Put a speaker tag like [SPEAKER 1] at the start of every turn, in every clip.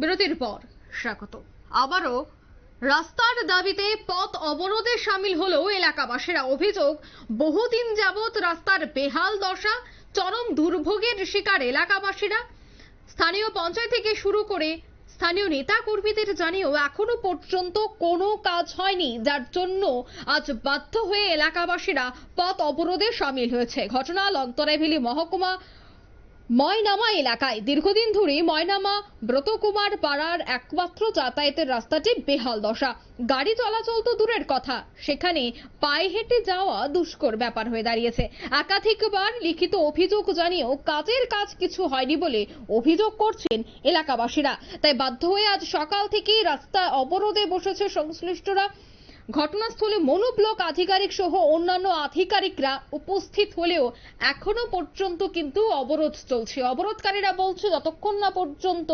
[SPEAKER 1] বিরতির পর স্বাগত। আবারও রাস্তার দাবিতে পথ অবরোধে সামিল হলেও এলাকাবাসীরা। অভিযোগ, বহুদিন যাবৎ রাস্তার বেহাল দশা, চরম দুর্ভোগের শিকার এলাকাবাসীরা। স্থানীয় পঞ্চায়েত থেকে শুরু করে স্থানীয় নেতা কর্মীদের জানিয়েও এখনও পর্যন্ত কোনো কাজ হয়নি, যার জন্য আজ বাধ্য হয়ে এলাকাবাসীরা পথ অবরোধে সামিল হয়েছে। ঘটনা লংতরাইভেলি মহকুমা ময়নামা এলাকায় দীর্ঘদিন ধরে ময়নামা ব্রতকুমার পাড়ার একমাত্র যাতায়াতের রাস্তাটি বেহাল দশা। গাড়ি চলাচল তো দূরের কথা, সেখানে পায়ে হেঁটে যাওয়া দুষ্কর ব্যাপার হয়ে দাঁড়িয়েছে। একাধিকবার লিখিত অভিযোগ জানিয়েও কাজের কাজ কিছু হয়নি বলে অভিযোগ করছেন এলাকাবাসীরা। তাই বাধ্য হয়ে আজ সকাল থেকেই রাস্তা অবরোধে বসেছে সংশ্লিষ্টরা। ঘটনাস্থলে মনোব্লক আধিকারিক সহ অন্যান্য আধিকারিকরা উপস্থিত হলেও এখনও পর্যন্ত কিন্তু অবরোধ চলছে। অবরোধকারীরা বলছে, যতক্ষণ না পর্যন্ত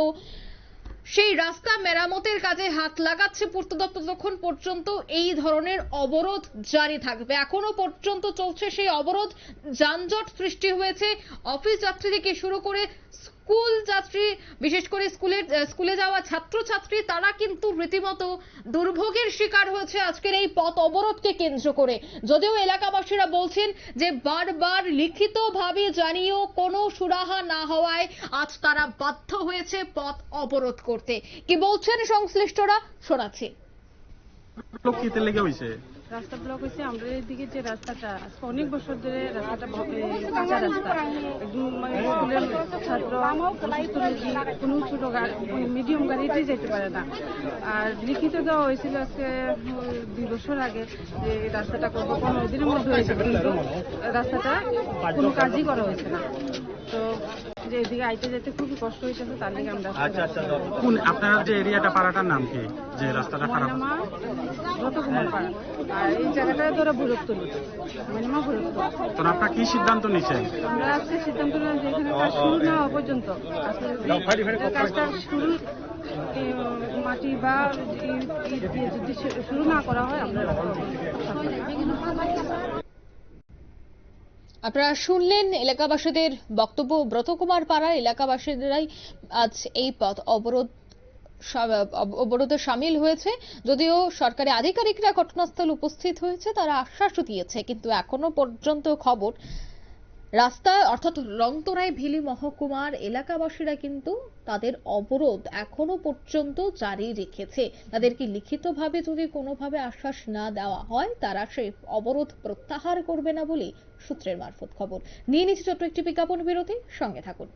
[SPEAKER 1] সেই রাস্তা মেরামতের কাজে হাত লাগাচ্ছে পূর্ত দপ্তর, ততক্ষণ পর্যন্ত এই ধরনের অবরোধ জারি থাকবে। এখনও পর্যন্ত চলছে সেই অবরোধ। যানজট সৃষ্টি হয়েছে। অফিস যাত্রী থেকে শুরু করে স্কুল যাত্রী বিশেষ করে স্কুলের স্কুলে যাওয়া ছাত্রছাত্রী তারা কিন্তু রীতিমতো দুর্ভোগের শিকার হয়েছে আজকের এই পথ অবরোধকে কেন্দ্র করে। যদিও এলাকাবাসীরা বলছেন যে বারবার লিখিতভাবে জানিয়েও কোনো সুরাহা না হওয়ায় আজ তারা বাধ্য হয়েছে পথ অবরোধ করতে। কি বলছেন সংশ্লিষ্টরা? শোনাচ্ছি।
[SPEAKER 2] রাস্তা ব্লক হয়েছে আমরা এদিকে যে রাস্তাটা অনেক বছর ধরে রাস্তাটা কাঁচা রাস্তা। স্কুলের ছাত্র কোনো ছোট গাড়ি মিডিয়াম গাড়িতেই যেতে পারে না। আর লিখিত দেওয়া হয়েছিল আজকে দুই বছর আগে যে রাস্তাটা করব পনেরো দিনের মধ্যে হয়েছে কিন্তু রাস্তাটা কোনো কাজই করা হয়েছে না। তো যে এদিকে আইতে যেতে খুবই কষ্ট হয়েছে তার লিগে আমরা আজকে
[SPEAKER 3] কোন আপনার যে এরিয়াটা পাড়াটার নাম কি? যে রাস্তাটা খারাপ
[SPEAKER 2] আর এই
[SPEAKER 3] তো আপনারা কি সিদ্ধান্ত নিছেন
[SPEAKER 2] আমরা আজকে সিদ্ধান্ত নিলাম যে এখানে কাজ শুরু না হওয়া পর্যন্ত। কাজটা শুরু মাটি বা ই- ইট দিয়ে যদি শুরু না করা হয় আমরা
[SPEAKER 1] আপনারা শুনলেন এলাকাবাসীদের বক্তব্য ব্রতকুমার পাড়ার এলাকাবাসীরাই আজ এই পথ অবরোধ অবরোধে সামিল হয়েছে। যদিও সরকারি আধিকারিকরা ঘটনাস্থল উপস্থিত হয়েছে, তারা আশ্বাসও দিয়েছে, কিন্তু এখনও পর্যন্ত খবর রাস্তায়, অর্থাৎ রংতরাই ভিলি মহকুমার এলাকাবাসীরা কিন্তু তাদের অবরোধ এখনও পর্যন্ত জারি রেখেছে। তাদেরকে লিখিতভাবে যদি কোনোভাবে আশ্বাস না দেওয়া হয়, তারা সেই অবরোধ প্রত্যাহার করবে না বলে সূত্রের মারফত খবর। নিয়ে নিচ্ছে ছোট্ট একটি বিজ্ঞাপন বিরতি, সঙ্গে থাকুন।